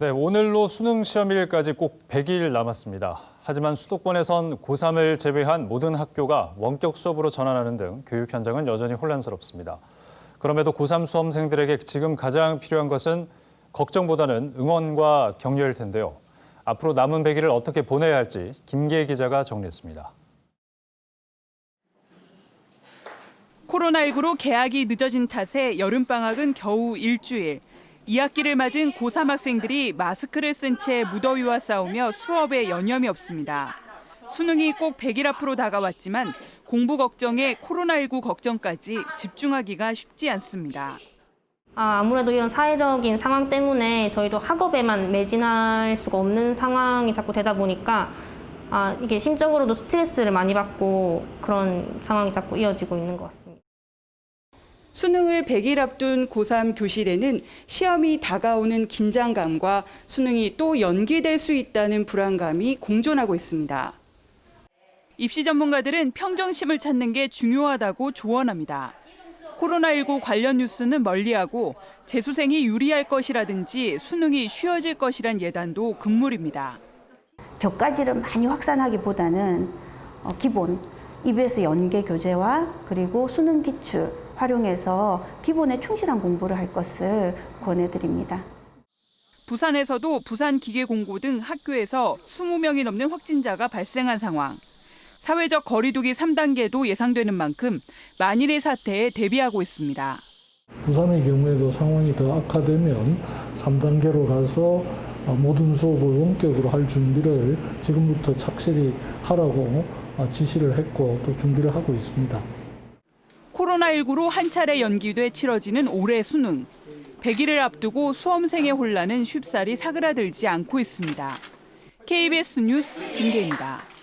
네, 오늘로 수능 시험일까지 꼭 100일 남았습니다. 하지만 수도권에선 고3을 제외한 모든 학교가 원격 수업으로 전환하는 등 교육 현장은 여전히 혼란스럽습니다. 그럼에도 고3 수험생들에게 지금 가장 필요한 것은 걱정보다는 응원과 격려일 텐데요. 앞으로 남은 100일을 어떻게 보내야 할지 김기혜 기자가 정리했습니다. 코로나19로 개학이 늦어진 탓에 여름방학은 겨우 일주일. 2학기를 맞은 고3 학생들이 마스크를 쓴 채 무더위와 싸우며 수업에 여념이 없습니다. 수능이 꼭 100일 앞으로 다가왔지만 공부 걱정에 코로나19 걱정까지 집중하기가 쉽지 않습니다. 아, 아무래도 이런 사회적인 상황 때문에 저희도 학업에만 매진할 수가 없는 상황이 자꾸 되다 보니까 아, 이게 심적으로도 스트레스를 많이 받고 그런 상황이 자꾸 이어지고 있는 것 같습니다. 수능을 100일 앞둔 고3 교실에는 시험이 다가오는 긴장감과 수능이 또 연기될 수 있다는 불안감이 공존하고 있습니다. 입시 전문가들은 평정심을 찾는 게 중요하다고 조언합니다. 코로나19 관련 뉴스는 멀리하고 재수생이 유리할 것이라든지 수능이 쉬워질 것이란 예단도 금물입니다. 격가지를 많이 확산하기보다는 어, 기본 EBS 연계 교재와 그리고 수능 기출 활용해서 기본에 충실한 공부를 할 것을 권해드립니다. 부산에서도 부산기계공고 등 학교에서 20명이 넘는 확진자가 발생한 상황. 사회적 거리두기 3단계도 예상되는 만큼 만일의 사태에 대비하고 있습니다. 부산의 경우에도 상황이 더 악화되면 3단계로 가서 어, 모든 수업을 원격으로 할 준비를 지금부터 착실히 하라고 어, 지시를 했고 또 준비를 하고 있습니다. 코로나19로 한 차례 연기돼 치러지는 올해 수능. 100일을 앞두고 수험생의 혼란은 쉽사리 사그라들지 않고 있습니다. KBS 뉴스 김계입니다.